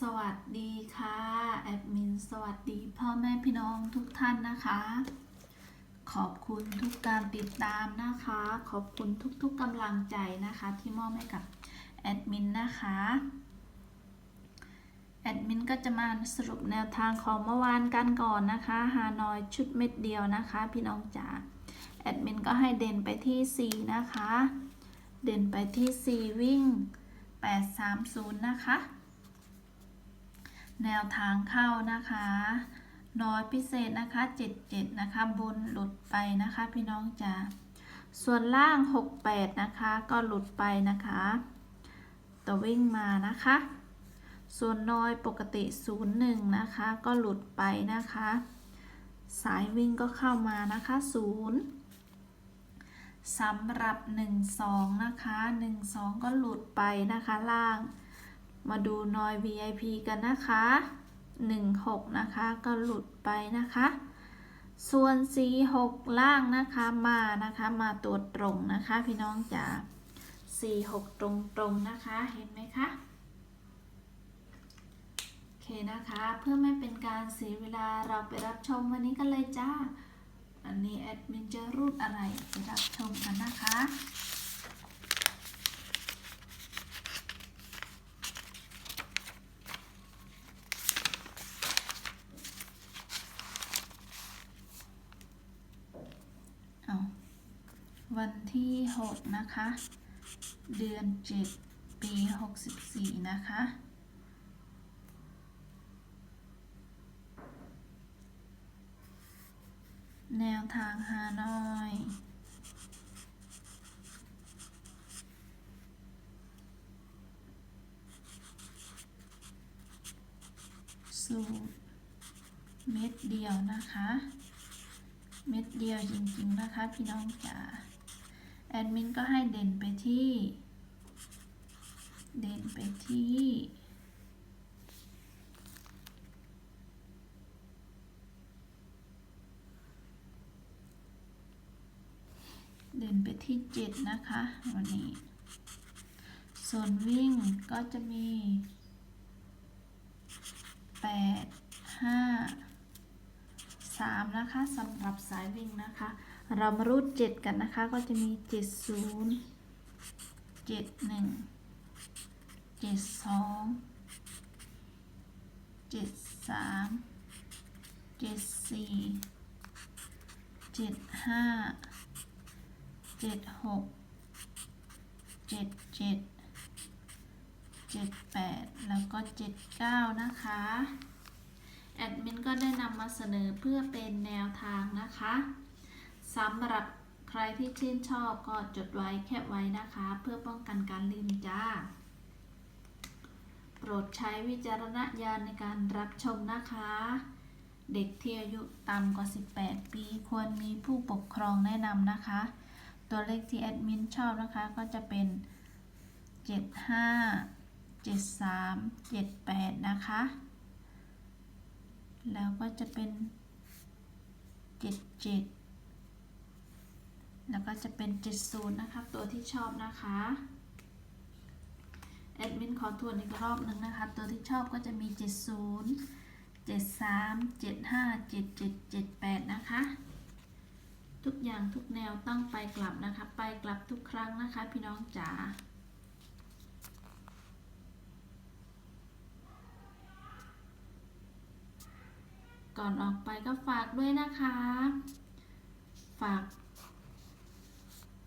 สวัสดีค่ะ แอดมิน สวัสดีพ่อแม่พี่น้องทุกท่านนะคะ ขอบคุณทุกการติดตามนะคะ ขอบคุณทุกๆกำลังใจนะคะ ที่มอบให้กับแอดมินนะคะ แอดมินก็จะมาสรุปแนวทางของเมื่อวานกันก่อนนะคะฮานอยชุดเม็ดเดียวนะคะ พี่น้องจ๋าแอดมินก็ให้เด่นไปที่ 4 นะคะ เด่นไปที่ 4 วิ่ง 830 นะคะ แนวทางเข้านะคะน้อยพิเศษนะคะ77นะคะบนหลุดไปนะคะพี่น้องจ๋าส่วนล่าง 68 นะคะก็หลุดไปนะคะตัววิ่งมานะคะ ส่วนน้อยปกติ 01 นะคะ ก็หลุดไปนะคะ สายวิ่งก็เข้ามานะคะ 0สำหรับ 12 นะคะ 12 ก็หลุดไปนะคะล่าง มาดูนอย VIP กันนะคะ 16 นะคะ ก็หลุดไปนะคะ ส่วน 46 ล่างนะคะมานะคะมาตัวตรงนะคะ พี่น้องจ๋า46 ตรงตรงนะคะเห็นไหมคะโอเคนะคะ เพื่อไม่เป็นการเสียเวลาเราไปรับชมวันนี้กันเลยจ้า อันนี้แอดมินจะรูดอะไรไปรับชมกันนะคะ เอา วันที่ 6 นะคะ เดือน 7 ปี 64 นะคะ แนวทางฮานอยสูตรเม็ดเดียวนะคะ เม็ดเดียวจริงๆนะคะ พี่น้องจ๋า แอดมินก็ให้เด่นไปที่ เด่นไปที่เด่นไปที่เจ็ดนะคะ วันนี้ ส่วนวิ่งก็จะมีแป ดห้าสามนะคะสำหรับสายวิ่งนะคะ เรามารูดเจ็ดกันนะคะ ก็จะมีเจ็ดศูนย์เจ็ดหนึ่งเจ็ดสองเจ็ดสามเจ็ดสี่เจ็ดห้าเจ็ดหกเจ็ดเจ็ดเจ็ดแปดแล้วก็เจ็ดเก้านะคะ แอดมินก็ได้นำมาเสนอเพื่อเป็นแนวทางนะคะสำหรับใครที่ชื่นชอบก็จดไว้แคปไว้นะคะ เพื่อป้องกันการลืมจ้า โปรดใช้วิจารณญาณในการรับชมนะคะ เด็กที่อายุต่ำกว่า 18 ปีควรมีผู้ปกครองแนะนำนะคะ ตัวเลขที่แอดมินชอบนะคะก็จะเป็น 75 73 78 นะคะ แล้วก็จะเป็นเจ็ดเจ็ดแล้วก็จะเป็นเจ็ดศูนย์นะคะตัวที่ชอบนะคะแอดมินขอทวนอีกรอบหนึ่งนะคะ ตัวที่ชอบก็จะมีเจ็ดศูนย์เจ็ดสามเจ็ดห้าเจ็ดเจ็ดเจ็ดแปดนะคะ ทุกอย่างทุกแนวต้องไปกลับนะคะ ไปกลับทุกครั้งนะคะ พี่น้องจ๋า ก่อนออกไปก็ฝากด้วยนะคะ ฝาก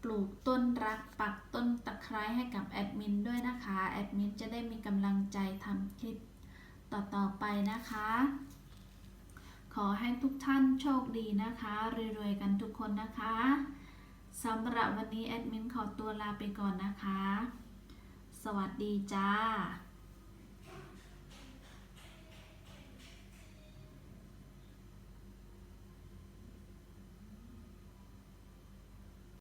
ปลูกต้นรักปักต้นตะไคร้ให้กับแอดมินด้วยนะคะ แอดมินจะได้มีกำลังใจทำคลิปต่อๆไปนะคะ ขอให้ทุกท่านโชคดีนะคะรวยๆกันทุกคนนะคะสำหรับวันนี้แอดมินขอตัวลาไปก่อนนะคะ สวัสดีจ้า